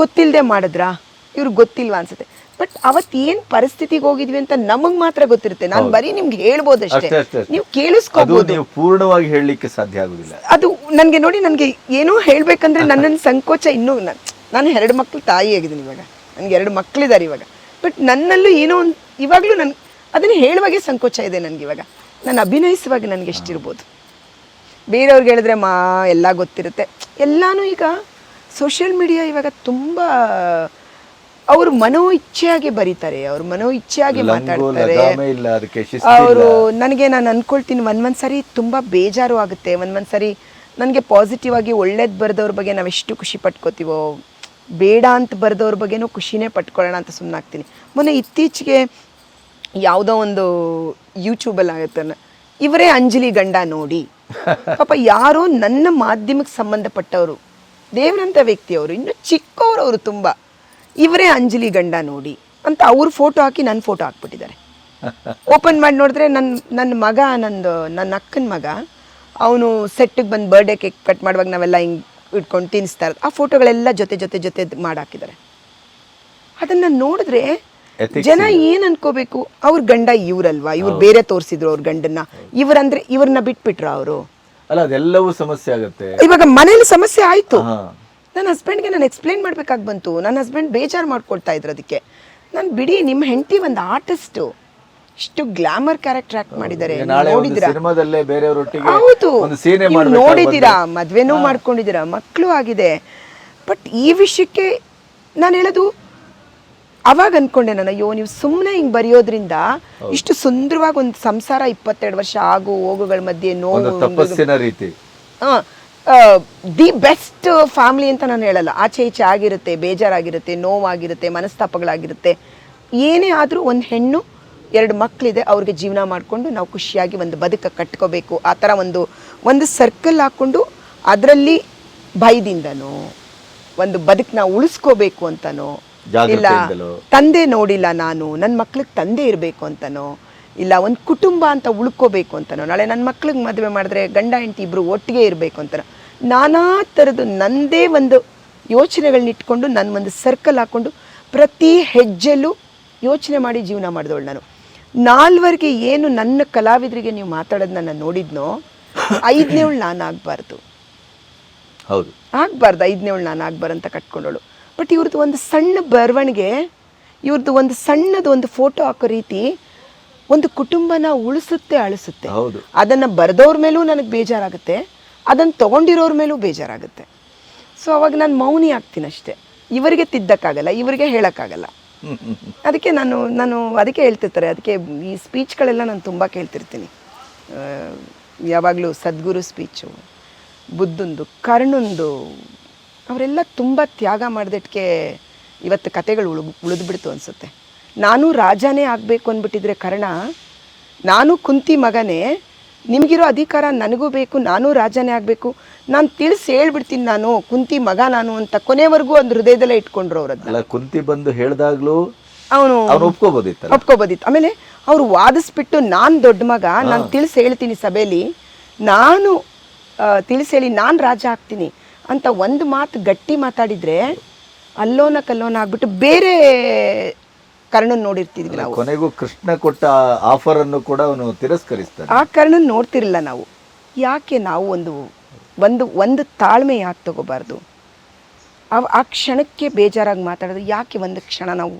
ಗೊತ್ತಿಲ್ಲದೆ ಮಾಡಿದ್ರಾ? ಇವ್ರಿಗೆ ಗೊತ್ತಿಲ್ವಾ ಅನ್ಸುತ್ತೆ. ಬಟ್ ಅವತ್ತು ಏನು ಪರಿಸ್ಥಿತಿಗೆ ಹೋಗಿದ್ವಿ ಅಂತ ನಮಗೆ ಮಾತ್ರ ಗೊತ್ತಿರುತ್ತೆ. ನಾನು ಬರೀ ನಿಮ್ಗೆ ಹೇಳ್ಬೋದು ಅಷ್ಟೇ. ನೀವು ಅದು ಕೇಳಿಸ್ಕೋಬೋದು. ನೀವು ಪೂರ್ಣವಾಗಿ ಹೇಳಲಿಕ್ಕೆ ಸಾಧ್ಯ ಆಗುದಿಲ್ಲ. ಅದು ನನಗೆ ನೋಡಿ ನನಗೆ ಏನೋ ಹೇಳ್ಬೇಕಂದ್ರೆ ನನ್ನನ್ನು ಸಂಕೋಚ ಇನ್ನೂ ನಾನು ನಾನು ಎರಡು ಮಕ್ಳು ತಾಯಿ ಆಗಿದ್ದೀನಿ ಇವಾಗ. ನನಗೆ ಎರಡು ಮಕ್ಕಳಿದ್ದಾರೆ ಇವಾಗ. ಬಟ್ ನನ್ನಲ್ಲೂ ಏನೋ ಒಂದು ಇವಾಗಲೂ ನನ್ ಅದನ್ನು ಹೇಳುವಾಗೆ ಸಂಕೋಚ ಇದೆ ನನಗೆ ಇವಾಗ. ನಾನು ಅಭಿನಯಿಸುವಾಗ ನನಗೆ ಎಷ್ಟಿರ್ಬೋದು. ಬೇರೆಯವ್ರಿಗೆ ಹೇಳಿದ್ರೆ ಮಾ ಎಲ್ಲ ಗೊತ್ತಿರುತ್ತೆ. ಎಲ್ಲಾನು ಈಗ ಸೋಷಿಯಲ್ ಮೀಡಿಯಾ ಇವಾಗ ತುಂಬ ಅವರು ಮನೋ ಇಚ್ಛೆಯಾಗಿ ಬರೀತಾರೆ ಅವ್ರ ಮನೋ ಇಚ್ಛೆಯಾಗಿ ಮಾತಾಡ್ತಾರೆ. ಅವರು ನನಗೆ ನಾನು ಅನ್ಕೊಳ್ತೀನಿ ಒಂದೊಂದು ಸರಿ ತುಂಬ ಬೇಜಾರು ಆಗುತ್ತೆ ಒಂದೊಂದು ಸರಿ ನನಗೆ ಪಾಸಿಟಿವ್ ಆಗಿ ಒಳ್ಳೇದು ಬರೆದವ್ರ ಬಗ್ಗೆ ನಾವು ಎಷ್ಟು ಖುಷಿ ಪಟ್ಕೋತೀವೋ ಬೇಡ ಅಂತ ಬರೆದವ್ರ ಬಗ್ಗೆನೂ ಖುಷಿನೇ ಪಟ್ಕೊಳ್ಳೋಣ ಅಂತ ಸುಮ್ಮನಾಗ್ತೀನಿ ಮೊನ್ನೆ ಇತ್ತೀಚೆಗೆ ಯಾವುದೋ ಒಂದು ಯೂಟ್ಯೂಬಲ್ಲಿ ಆಗುತ್ತೆ ಇವರೇ ಅಂಜಲಿ ಗಂಡ ನೋಡಿ. ಪಾಪ ಯಾರೋ ನನ್ನ ಮಾಧ್ಯಮಕ್ಕೆ ಸಂಬಂಧಪಟ್ಟವರು, ದೇವರಂತ ವ್ಯಕ್ತಿಯವರು, ಇನ್ನು ಚಿಕ್ಕವರು ಅವರು ತುಂಬ, ಇವರೇ ಅಂಜಲಿ ಗಂಡ ನೋಡಿ ಅಂತ ಅವ್ರ ಫೋಟೋ ಹಾಕಿ ನನ್ನ ಫೋಟೋ ಹಾಕ್ಬಿಟ್ಟಿದ್ದಾರೆ. ಓಪನ್ ಮಾಡಿ ನೋಡಿದ್ರೆ ನನ್ನ ನನ್ನ ಮಗ, ನಂದು, ನನ್ನ ಅಕ್ಕನ ಮಗ, ಅವನು ಸೆಟ್ಟಿಗೆ ಬಂದು ಬರ್ಡೇ ಕೇಕ್ ಕಟ್ ಮಾಡುವಾಗ ನಾವೆಲ್ಲ ಹಿಂಗೆ ಇಟ್ಕೊಂಡು ತಿನ್ನಿಸ್ತಾ ಇರೋದು. ಆ ಫೋಟೋಗಳೆಲ್ಲ ಜೊತೆ ಜೊತೆ ಜೊತೆ ಮಾಡಾಕಿದ್ದಾರೆ ಅದನ್ನ ನೋಡಿದ್ರೆ ಜನ ಏನ್ ಅನ್ಕೋಬೇಕು? ಅವ್ರ ಗಂಡ ಇವ್ರಲ್ವಾ? ಇವ್ರು ಬೇರೆ ತೋರಿಸಿದ್ರು ಅವ್ರ ಗಂಡನ್ನ. ಇವ್ರಂದ್ರೆ ಇವ್ರನ್ನ ಬಿಟ್ಬಿಟ್ರ ಅವರು? ಅಲ್ಲ ಅದೆಲ್ಲವೂ ಸಮಸ್ಯೆ ಆಗುತ್ತೆ. ಇವಾಗ ಮನೇಲಿ ಸಮಸ್ಯೆ ಆಯ್ತು. ನನ್ನ ಹಸ್ಬೆಂಡ್ಗೆ ನಾನು ಎಕ್ಸ್ಪ್ಲೈನ್ ಮಾಡ್ಬೇಕಾಗಿ ಬಂತು. ನನ್ನ ಹಸ್ಬೆಂಡ್ ಬೇಜಾರ್ ಮಾಡ್ಕೊಳ್ತಾ ಇದ್ರು ಅದಕ್ಕೆ. ನಾನು ಬಿಡಿ ನಿಮ್ಮ ಹೆಂಡತಿ ಒಂದು ಆರ್ಟಿಸ್ಟು ಇಷ್ಟು ಗ್ಲಾಮರ್ ಕ್ಯಾರೆಕ್ಟರ್ ಆಕ್ಟ್ ಮಾಡಿದ್ದಾರೆ. ನೋಡಿದಿರಾ ಸಿನಿಮಾದಲ್ಲೇ ಬೇರೆಯವರೊಟ್ಟಿಗೆ ಹೌದು. ಒಂದು ಸೀನೆ ನೀವು ನೋಡಿದ್ದೀರಾ? ಮದ್ವೆನೂ ಮಾಡ್ಕೊಂಡಿದ್ದೀರಾ? ಮಕ್ಕಳು ಆಗಿದೆ. ಬಟ್ ಈ ವಿಷಯಕ್ಕೆ ನಾನು ಹೇಳೋದು ಅವಾಗ ಅನ್ಕೊಂಡೆ ನಾನು ಅಯ್ಯೋ ನೀವು ಸುಮ್ಮನೆ ಹಿಂಗೆ ಬರೆಯೋದ್ರಿಂದ ಇಷ್ಟು ಸುಂದರವಾಗಿ ಒಂದು ಸಂಸಾರ ಇಪ್ಪತ್ತೆರಡು ವರ್ಷ ಆಗು ಹೋಗುಗಳ ಮಧ್ಯೆ ನೋವು ತಪಸ್ಸಿನ ರೀತಿ. ದಿ ಬೆಸ್ಟ್ ಫ್ಯಾಮಿಲಿ ಅಂತ ನಾನು ಹೇಳಲ್ಲ. ಆಚೆ ಈಚೆ ಆಗಿರುತ್ತೆ ಬೇಜಾರಾಗಿರುತ್ತೆ ನೋವಾಗಿರುತ್ತೆ ಮನಸ್ತಾಪಗಳಾಗಿರುತ್ತೆ. ಏನೇ ಆದರೂ ಒಂದು ಹೆಣ್ಣು ಎರಡು ಮಕ್ಕಳಿದೆ ಅವ್ರಿಗೆ ಜೀವನ ಮಾಡಿಕೊಂಡು ನಾವು ಖುಷಿಯಾಗಿ ಒಂದು ಬದುಕ ಕಟ್ಕೋಬೇಕು. ಆ ಥರ ಒಂದು ಒಂದು ಸರ್ಕಲ್ ಹಾಕ್ಕೊಂಡು ಅದರಲ್ಲಿ ಭಯದಿಂದನೋ ಒಂದು ಬದುಕನ್ನ ಉಳಿಸ್ಕೋಬೇಕು ಅಂತನೋ ಇಲ್ಲ ತಂದೆ ನೋಡಿಲ್ಲ ನಾನು. ನನ್ನ ಮಕ್ಳಿಗೆ ತಂದೆ ಇರಬೇಕು ಅಂತನೋ? ಇಲ್ಲ ಒಂದು ಕುಟುಂಬ ಅಂತ ಉಳ್ಕೋಬೇಕು ಅಂತನೋ? ನಾಳೆ ನನ್ನ ಮಕ್ಳಿಗೆ ಮದುವೆ ಮಾಡಿದ್ರೆ ಗಂಡ ಹೆಂಡತಿ ಇಬ್ಬರು ಒಟ್ಟಿಗೆ ಇರಬೇಕು ಅಂತನೋ? ನಾನಾ ಥರದ್ದು ನನ್ನದೇ ಒಂದು ಯೋಚನೆಗಳನ್ನ ಇಟ್ಕೊಂಡು ನನ್ನ ಒಂದು ಸರ್ಕಲ್ ಹಾಕ್ಕೊಂಡು ಪ್ರತಿ ಹೆಜ್ಜೆಲ್ಲೂ ಯೋಚನೆ ಮಾಡಿ ಜೀವನ ಮಾಡಿದವಳು ನಾನು. ನಾಲ್ವರಿಗೆ ಏನು ನನ್ನ ಕಲಾವಿದರಿಗೆ ನೀವು ಮಾತಾಡೋದನ್ನ ನಾನು ನೋಡಿದ್ನೋ ಐದನೇವಳು ನಾನು ಆಗಬಾರ್ದು ಹೌದು. ಆಗಬಾರ್ದು ಐದನೇವಳು ನಾನು ಆಗ್ಬಾರ್ದು ಅಂತ ಕಟ್ಕೊಂಡವಳು. ಬಟ್ ಇವ್ರದ್ದು ಒಂದು ಸಣ್ಣ ಬರವಣಿಗೆ ಇವ್ರದ್ದು ಒಂದು ಸಣ್ಣದು ಒಂದು ಫೋಟೋ ಹಾಕೋ ರೀತಿ ಒಂದು ಕುಟುಂಬನ ಉಳಿಸುತ್ತೆ ಅಳಿಸುತ್ತೆ. ಹೌದು. ಅದನ್ನು ಬರೆದವ್ರ ಮೇಲೂ ನನಗೆ ಬೇಜಾರಾಗುತ್ತೆ ಅದನ್ನು ತೊಗೊಂಡಿರೋರ ಮೇಲೂ ಬೇಜಾರಾಗುತ್ತೆ. ಸೊ ಅವಾಗ ನಾನು ಮೌನಿ ಆಗ್ತೀನಿ ಅಷ್ಟೇ. ಇವರಿಗೆ ತಿದ್ದಕ್ಕಾಗಲ್ಲ ಇವರಿಗೆ ಹೇಳೋಕ್ಕಾಗಲ್ಲ. ಅದಕ್ಕೆ ನಾನು ನಾನು ಅದಕ್ಕೆ ಹೇಳ್ತಿರ್ತಾರೆ ಅದಕ್ಕೆ ಈ ಸ್ಪೀಚ್ಗಳೆಲ್ಲ ನಾನು ತುಂಬ ಕೇಳ್ತಿರ್ತೀನಿ. ಯಾವಾಗಲೂ ಸದ್ಗುರು ಸ್ಪೀಚು ಬುದ್ಧಂದು ಕರ್ಣಂದು ಅವರೆಲ್ಲ ತುಂಬ ತ್ಯಾಗ ಮಾಡಿದಟ್ಕೆ ಇವತ್ತು ಕತೆಗಳು ಉಳು ಉಳಿದ್ಬಿಡ್ತು ಅನಿಸುತ್ತೆ. ನಾನು ರಾಜನೇ ಆಗಬೇಕು ಅಂದ್ಬಿಟ್ಟಿದ್ರೆ ಕರ್ಣ ನಾನು ಕುಂತಿ ಮಗನೇ ನಿಮಗಿರೋ ಅಧಿಕಾರ ನನಗೂ ಬೇಕು ನಾನು ರಾಜನೇ ಆಗಬೇಕು. ನಾನು ತಿಳಿಸಿ ಹೇಳ್ಬಿಡ್ತೀನಿ ನಾನು ಕುಂತಿ ಮಗ ನಾನು ಅಂತ ಕೊನೆವರೆಗೂ ಒಂದು ಹೃದಯದಲ್ಲೇ ಇಟ್ಕೊಂಡ್ರು ಅವ್ರದ್ದು ಕುಂತಿ ಬಂದು ಹೇಳ್ದಾಗ್ಲೂ ಅವನು ಒಪ್ಕೋಬೋದಿತ್ತು ಒಪ್ಕೋಬೋದಿತ್ತು. ಆಮೇಲೆ ಅವ್ರು ವಾದಿಸ್ಬಿಟ್ಟು ನಾನು ದೊಡ್ಡ ಮಗ ನಾನು ತಿಳಿಸಿ ಹೇಳ್ತೀನಿ ಸಭೆಯಲ್ಲಿ ನಾನು ತಿಳಿಸಿ ಹೇಳಿ ನಾನು ರಾಜ ಆಗ್ತೀನಿ. ಅಂತ ಒಂದು ಮಾತು ಗಟ್ಟಿ ಮಾತಾಡಿದ್ರೆ ಅಲ್ಲೋನ ಕಲ್ಲೋನ ಆಗ್ಬಿಟ್ಟು ಬೇರೆ ಕರ್ಣನ್ ನೋಡಿರ್ತಿದ್ವಿ ನಾವು. ಕೊನೆಗೂ ಕೃಷ್ಣ ಕೊಟ್ಟ ಆಫರ್ ಅನ್ನು ಕೂಡ ಅವನು ತಿರಸ್ಕರಿಸ್ತಾನೆ. ಆ ಕರ್ಣನ್ ನೋಡ್ತಿರಲಿಲ್ಲ ನಾವು. ಯಾಕೆ ನಾವು ಒಂದು ಒಂದು ಒಂದು ತಾಳ್ಮೆ ಯಾಕೆ ತಗೋಬಾರ್ದು? ಆ ಆ ಕ್ಷಣಕ್ಕೆ ಬೇಜಾರಾಗಿ ಮಾತಾಡೋದು ಯಾಕೆ ಒಂದು ಕ್ಷಣ ನಾವು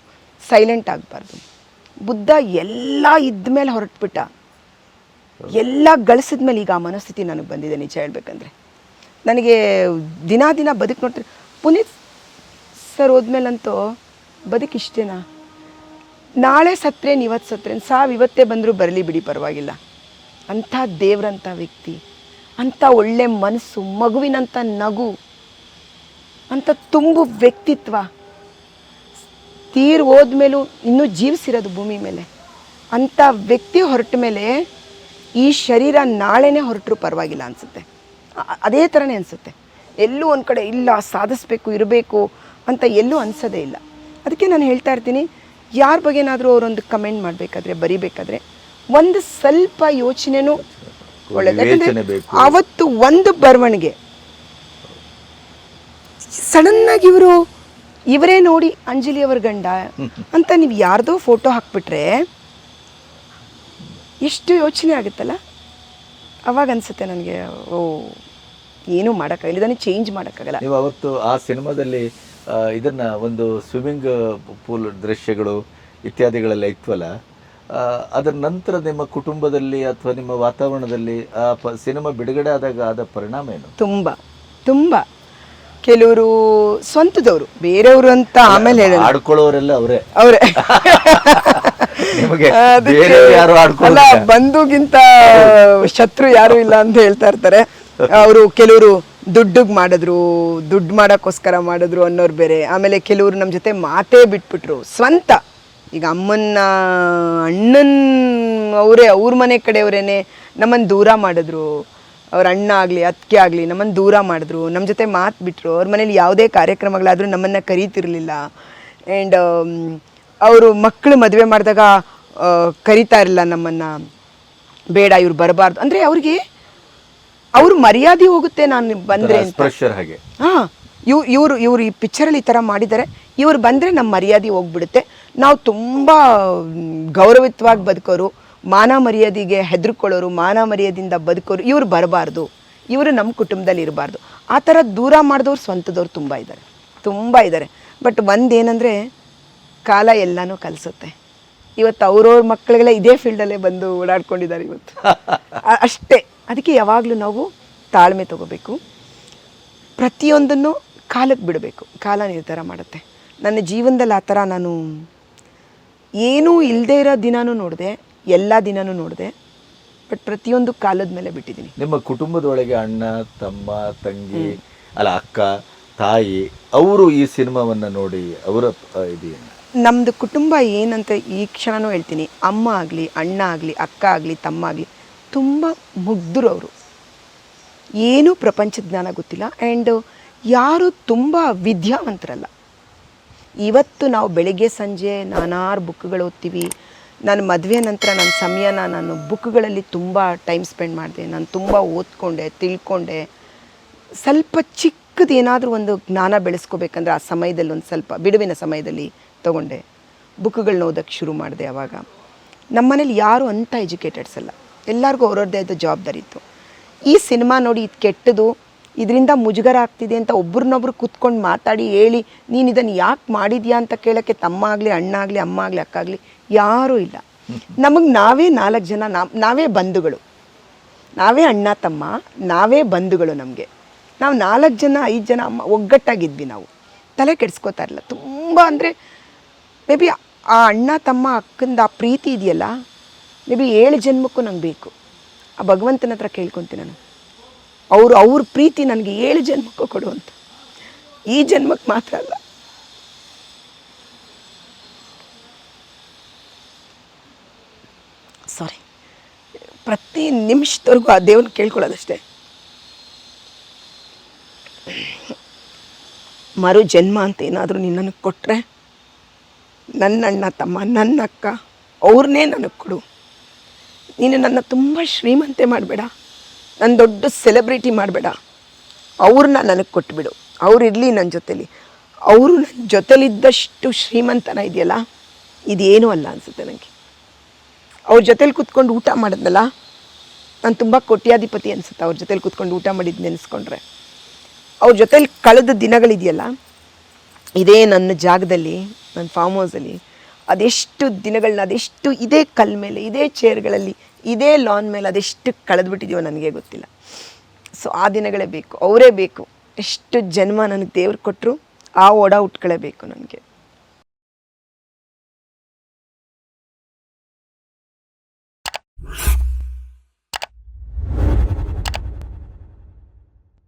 ಸೈಲೆಂಟ್ ಆಗಬಾರ್ದು? ಬುದ್ಧ ಎಲ್ಲ ಇದ್ದಮೇಲೆ ಹೊರಟ್ಬಿಟ್ಟ. ಎಲ್ಲ ಗಳಿಸಿದ್ಮೇಲೆ ಈಗ ಆ ಮನಸ್ಥಿತಿ ನನಗೆ ಬಂದಿದೆ ನಿಜ ಹೇಳ್ಬೇಕಂದ್ರೆ. ನನಗೆ ದಿನ ದಿನ ಬದುಕು ನೋಡ್ತಾರೆ ಪುನೀತ್ ಸರ್ ಹೋದ್ಮೇಲಂತೂ ಬದುಕಿಷ್ಟೇನಾ ನಾಳೆ ಸತ್ರೇನು ಇವತ್ತು ಸತ್ರೇನು ಸಾವು ಇವತ್ತೇ ಬಂದರೂ ಬರಲಿ ಬಿಡಿ, ಪರವಾಗಿಲ್ಲ. ಅಂಥ ದೇವ್ರಂಥ ವ್ಯಕ್ತಿ, ಅಂಥ ಒಳ್ಳೆ ಮನಸ್ಸು, ಮಗುವಿನಂಥ ನಗು, ಅಂಥ ತುಂಬು ವ್ಯಕ್ತಿತ್ವ. ತೀರ್ ಹೋದ್ಮೇಲೂ ಇನ್ನೂ ಜೀವಿಸಿರೋದು ಭೂಮಿ ಮೇಲೆ. ಅಂಥ ವ್ಯಕ್ತಿ ಹೊರಟ ಮೇಲೆ ಈ ಶರೀರ ನಾಳೆನೇ ಹೊರಟರು ಪರವಾಗಿಲ್ಲ ಅನಿಸುತ್ತೆ. ಅದೇ ಥರನೇ ಅನಿಸುತ್ತೆ. ಎಲ್ಲೂ ಒಂದು ಕಡೆ ಇಲ್ಲ ಸಾಧಿಸ್ಬೇಕು ಇರಬೇಕು ಅಂತ ಎಲ್ಲೂ ಅನಿಸೋದೇ ಇಲ್ಲ. ಅದಕ್ಕೆ ನಾನು ಹೇಳ್ತಾ ಇರ್ತೀನಿ ಯಾರ ಬಗ್ಗೆನಾದರೂ ಅವರೊಂದು ಕಮೆಂಟ್ ಮಾಡಬೇಕಾದ್ರೆ ಬರಿಬೇಕಾದ್ರೆ ಒಂದು ಸ್ವಲ್ಪ ಯೋಚನೆನೂ ಒಳ್ಳೇದು. ವಿವೇಚನೆ ಅವತ್ತು ಒಂದು ಬರವಣಿಗೆ. ಸಡನ್ನಾಗಿ ಇವರು ಇವರೇ ನೋಡಿ ಅಂಜಲಿ ಅವ್ರ ಗಂಡ ಅಂತ ನೀವು ಯಾರ್ದೋ ಫೋಟೋ ಹಾಕ್ಬಿಟ್ರೆ ಎಷ್ಟು ಯೋಚನೆ ಆಗುತ್ತಲ್ಲ? ಅವಾಗ ಅನ್ಸುತ್ತೆ ನನಗೆ ಓ ಏನೂ ಮಾಡೋಕ್ಕಾಗಲ್ಲ ಇದನ್ನು ಚೇಂಜ್ ಮಾಡೋಕ್ಕಾಗಲ್ಲ. ನೀವು ಅವತ್ತು ಆ ಸಿನಿಮಾದಲ್ಲಿ ಇದನ್ನ ಒಂದು ಸ್ವಿಮ್ಮಿಂಗ್ ಪೂಲ್ ದೃಶ್ಯಗಳು ಇತ್ಯಾದಿಗಳೆಲ್ಲ ಇತ್ವಲ್ಲ ಆ, ಅದರ ನಂತರ ನಿಮ್ಮ ಕುಟುಂಬದಲ್ಲಿ ಅಥವಾ ನಿಮ್ಮ ವಾತಾವರಣದಲ್ಲಿ ಆ ಪ ಸಿನಿಮಾ ಬಿಡುಗಡೆ ಆದಾಗ ಆದ ಪರಿಣಾಮ ಏನು? ತುಂಬ ತುಂಬ. ಕೆಲವರು ಸ್ವಂತದವರು ಬೇರೆಯವರು ಅಂತ ಆಮೇಲೆ ಹೇಳೋಣ ಆಡ್ಕೊಳ್ಳೋರೆಲ್ಲ ಅವರೇ. ಅವರೇ. ಯಾರು ಬಂಧುಗಿಂತ ಶತ್ರು ಯಾರು ಇಲ್ಲ ಅಂತ ಹೇಳ್ತಾ ಇರ್ತಾರೆ. ಅವರು ಕೆಲವರು ದುಡ್ಡಿಗೆ ಮಾಡಿದ್ರು, ದುಡ್ಡು ಮಾಡೋಕ್ಕೋಸ್ಕರ ಮಾಡಿದ್ರು ಅನ್ನೋರು ಬೇರೆ. ಆಮೇಲೆ ಕೆಲವರು ನಮ್ಮ ಜೊತೆ ಮಾತೇ ಬಿಟ್ಬಿಟ್ರು. ಸ್ವಂತ. ಈಗ ಅಮ್ಮನ್ನ, ಅಣ್ಣನ ಅವರೇ, ಅವ್ರ ಮನೆ ಕಡೆಯವರೇನೆ ನಮ್ಮನ್ನು ದೂರ ಮಾಡಿದ್ರು. ಅವ್ರ ಅಣ್ಣ ಆಗಲಿ, ಅತ್ತಿಗೆ ಆಗಲಿ ನಮ್ಮನ್ನು ದೂರ ಮಾಡಿದ್ರು. ನಮ್ಮ ಜೊತೆ ಮಾತು ಬಿಟ್ಟರು ಅವ್ರ ಮನೇಲಿ ಯಾವುದೇ ಕಾರ್ಯಕ್ರಮಗಳಾದರೂ ನಮ್ಮನ್ನು ಕರೀತಿರಲಿಲ್ಲ. ಆ್ಯಂಡ್ ಅವರು ಮಕ್ಕಳು ಮದುವೆ ಮಾಡಿದಾಗ ಕರೀತಾ ಇರಲಿಲ್ಲ ನಮ್ಮನ್ನು. ಬೇಡ, ಇವ್ರು ಬರಬಾರ್ದು. ಅಂದರೆ ಅವ್ರಿಗೆ ಅವ್ರ ಮರ್ಯಾದೆ ಹೋಗುತ್ತೆ ನಾನು ಬಂದ್ರೆ ಅಂತ. ಪ್ರೆಷರ್ ಹಾಗೆ. ಹಾ ಇವ್ ಇವರು ಇವರು ಈ ಪಿಕ್ಚರಲ್ಲಿ ಈ ಥರ ಮಾಡಿದ್ದಾರೆ ಇವ್ರು ಬಂದ್ರೆ ನಮ್ಮ ಮರ್ಯಾದೆ ಹೋಗ್ಬಿಡುತ್ತೆ. ನಾವು ತುಂಬಾ ಗೌರವಿತವಾಗಿ ಬದುಕೋರು ಮಾನ ಮರ್ಯಾದೆಗೆ ಹೆದರ್ಕೊಳ್ಳೋರು ಮಾನ ಮರ್ಯಾದಿಂದ ಬದುಕೋರು ಇವ್ರು ಬರಬಾರ್ದು. ಇವರು ನಮ್ಮ ಕುಟುಂಬದಲ್ಲಿ ಇರಬಾರ್ದು. ಆ ಥರ ದೂರ ಮಾಡಿದವ್ರು ಸ್ವಂತದವ್ರು ತುಂಬ ಇದ್ದಾರೆ ತುಂಬ ಇದ್ದಾರೆ ಬಟ್ ಒಂದೇನೆಂದರೆ ಕಾಲ ಎಲ್ಲನೂ ಕಲಿಸುತ್ತೆ. ಇವತ್ತು ಅವ್ರವ್ರ ಮಕ್ಕಳಿಗೆಲ್ಲ ಇದೇ ಫೀಲ್ಡಲ್ಲೇ ಬಂದು ಓಡಾಡ್ಕೊಂಡಿದ್ದಾರೆ ಇವತ್ತು. ಅ- ಅಷ್ಟೇ. ಅದಕ್ಕೆ ಯಾವಾಗಲೂ ನಾವು ತಾಳ್ಮೆ ತಗೋಬೇಕು. ಪ್ರತಿಯೊಂದನ್ನು ಕಾಲಕ್ಕೆ ಬಿಡಬೇಕು. ಕಾಲ ನಿರ್ಧಾರ ಮಾಡುತ್ತೆ. ನನ್ನ ಜೀವನದಲ್ಲಿ ಆ ಥರ ನಾನು ಏನೂ ಇಲ್ಲದೆ ಇರೋ ದಿನಾನೂ ನೋಡಿದೆ ಎಲ್ಲ ದಿನಾನೂ ನೋಡಿದೆ ಬಟ್ ಪ್ರತಿಯೊಂದು ಕಾಲದ ಮೇಲೆ ಬಿಟ್ಟಿದ್ದೀನಿ. ನಿಮ್ಮ ಕುಟುಂಬದೊಳಗೆ ಅಣ್ಣ ತಮ್ಮ ತಂಗಿ ಅಲ್ಲ ಅಕ್ಕ ತಾಯಿ ಅವರು ಈ ಸಿನಿಮಾವನ್ನು ನೋಡಿ ಅವರ ಆ, ಇದೇನು ನಮ್ಮದು ಕುಟುಂಬ ಏನಂತ ಈ ಕ್ಷಣನೂ ಹೇಳ್ತೀನಿ. ಅಮ್ಮ ಆಗಲಿ ಅಣ್ಣ ಆಗಲಿ ಅಕ್ಕ ಆಗಲಿ ತಮ್ಮ ಆಗಲಿ ತುಂಬ ಮುಗ್ಧರು ಅವರು ಏನೂ ಪ್ರಪಂಚ ಜ್ಞಾನ ಗೊತ್ತಿಲ್ಲ. ಆ್ಯಂಡ್ ಯಾರು ತುಂಬ ವಿದ್ಯಾವಂತರಲ್ಲ. ಇವತ್ತು ನಾವು ಬೆಳಿಗ್ಗೆ ಸಂಜೆ ನಾನಾರು ಬುಕ್ಗಳು ಓದ್ತೀವಿ. ನಾನು ಮದುವೆ ನಂತರ ನನ್ನ ಸಮಯನ ನಾನು ಬುಕ್ಗಳಲ್ಲಿ ತುಂಬ ಟೈಮ್ ಸ್ಪೆಂಡ್ ಮಾಡಿದೆ. ನಾನು ತುಂಬ ಓದ್ಕೊಂಡೆ, ತಿಳ್ಕೊಂಡೆ. ಸ್ವಲ್ಪ ಚಿಕ್ಕದೇನಾದರೂ ಒಂದು ಜ್ಞಾನ ಬೆಳೆಸ್ಕೋಬೇಕಂದ್ರೆ ಆ ಸಮಯದಲ್ಲಿ ಒಂದು ಸ್ವಲ್ಪ ಬಿಡುವಿನ ಸಮಯದಲ್ಲಿ ತೊಗೊಂಡೆ. ಬುಕ್ಗಳನ್ನ ಓದೋಕ್ಕೆ ಶುರು ಮಾಡಿದೆ ಆವಾಗ ನಮ್ಮ ಮನೇಲಿ ಯಾರು ಅಂಥ ಎಜುಕೇಟೆಡ್ಸ್ ಅಲ್ಲ. ಎಲ್ಲರಿಗೂ ಅವರವ್ರದ್ದೇ ಆದ ಜವಾಬ್ದಾರಿ ಇತ್ತು. ಈ ಸಿನಿಮಾ ನೋಡಿ ಇದು ಕೆಟ್ಟದು, ಇದರಿಂದ ಮುಜುಗರ ಆಗ್ತಿದೆ ಅಂತ ಒಬ್ರನ್ನೊಬ್ರು ಕೂತ್ಕೊಂಡು ಮಾತಾಡಿ ಹೇಳಿ, ನೀನು ಇದನ್ನು ಯಾಕೆ ಮಾಡಿದ್ಯಾ ಅಂತ ಕೇಳೋಕ್ಕೆ ತಮ್ಮ ಆಗಲಿ, ಅಣ್ಣ ಆಗಲಿ, ಅಮ್ಮ ಆಗಲಿ, ಅಕ್ಕ ಆಗಲಿ ಯಾರೂ ಇಲ್ಲ. ನಮಗೆ ನಾವೇ ನಾಲ್ಕು ಜನ ನಾವ್- ನಾವೇ ಬಂಧುಗಳು. ನಾವೇ ಅಣ್ಣ, ತಮ್ಮ, ನಾವೇ ಬಂಧುಗಳು ನಮಗೆ. ನಾವು ನಾಲ್ಕು ಜನ, ಐದು ಜನ, ಅಮ್ಮ, ಒಗ್ಗಟ್ಟಾಗಿದ್ವಿ ನಾವು. ತಲೆ ಕೆಡಿಸ್ಕೋತಾ ಇರಲಿಲ್ಲ. ತುಂಬ ಅಂದರೆ ಮೇ ಬಿ ಆ ಅಣ್ಣ, ತಮ್ಮ, ಅಕ್ಕಂದ ಆ ಪ್ರೀತಿ ಇದೆಯಲ್ಲ ಮೇ ಬಿ ಏಳು ಜನ್ಮಕ್ಕೂ ನಂಗೆ ಬೇಕು. ಆ ಭಗವಂತನ ಹತ್ರ ಕೇಳ್ಕೊತೀನಿ ನಾನು. ಅವರು, ಅವ್ರ ಪ್ರೀತಿ ನನಗೆ ಏಳು ಜನ್ಮಕ್ಕೂ ಕೊಡು ಅಂತ. ಈ ಜನ್ಮಕ್ಕೆ ಮಾತ್ರ ಅಲ್ಲ. ಸಾರಿ ಪ್ರತಿ ನಿಮಿಷದವರೆಗೂ ಆ ದೇವನ ಕೇಳ್ಕೊಳ್ಳೋದಷ್ಟೇ. ಮರು ಜನ್ಮ ಅಂತ ಏನಾದರೂ ನೀನು ನನಗೆ ಕೊಟ್ಟರೆ ನನ್ನ ಅಣ್ಣ ತಮ್ಮ ನನ್ನ ಅಕ್ಕ ಅವ್ರನ್ನೇ ನನಗೆ ಕೊಡು. ನೀನು ನನ್ನ ತುಂಬ ಶ್ರೀಮಂತೆ ಮಾಡಬೇಡ. ನನ್ನ ದೊಡ್ಡ ಸೆಲೆಬ್ರಿಟಿ ಮಾಡಬೇಡ. ಅವ್ರನ್ನ ನನಗೆ ಕೊಟ್ಬಿಡು. ಅವ್ರು ಇರಲಿ ನನ್ನ ಜೊತೇಲಿ. ಅವರು ನನ್ನ ಜೊತೆಲಿದ್ದಷ್ಟು ಶ್ರೀಮಂತನ ಇದೆಯಲ್ಲ? ಇದೇನೂ ಅಲ್ಲ ಅನಿಸುತ್ತೆ ನನಗೆ ಅವ್ರ ಜೊತೇಲಿ ಕೂತ್ಕೊಂಡು ಊಟ ಮಾಡಿದ್ನಲ್ಲ? ನಾನು ತುಂಬ ಕೋಟ್ಯಾಧಿಪತಿ ಅನಿಸುತ್ತೆ ಅವ್ರ ಜೊತೇಲಿ ಕೂತ್ಕೊಂಡು ಊಟ ಮಾಡಿದ್ದು ನೆನೆಸ್ಕೊಂಡ್ರೆ. ಅವ್ರ ಜೊತೇಲಿ ಕಳೆದ ದಿನಗಳಿದೆಯಲ್ಲ? ಇದೇ ನನ್ನ ಜಾಗದಲ್ಲಿ, ನನ್ನ ಫಾರ್ಮ್ ಹೌಸಲ್ಲಿ ಅದೆಷ್ಟು ದಿನಗಳನ್ನ, ಅದೆಷ್ಟು ಇದೇ ಕಲ್ ಮೇಲೆ, ಇದೇ ಚೇರ್ಗಳಲ್ಲಿ ಇದೇ ಲಾನ್ ಮೇಲೆ ಅದೆಷ್ಟು ಕಳೆದ್ಬಿಟ್ಟಿದ್ಯೋ ನನಗೆ ಗೊತ್ತಿಲ್ಲ. ಸೊ ಆ ದಿನಗಳೇ ಬೇಕು, ಅವರೇ ಬೇಕು. ಎಷ್ಟು ಜನ್ಮ ನನಗೆ ದೇವ್ರು ಕೊಟ್ಟರು ಆ ಓಡ ಉಟ್ಕೊಳ್ಳೇಬೇಕು ನನಗೆ.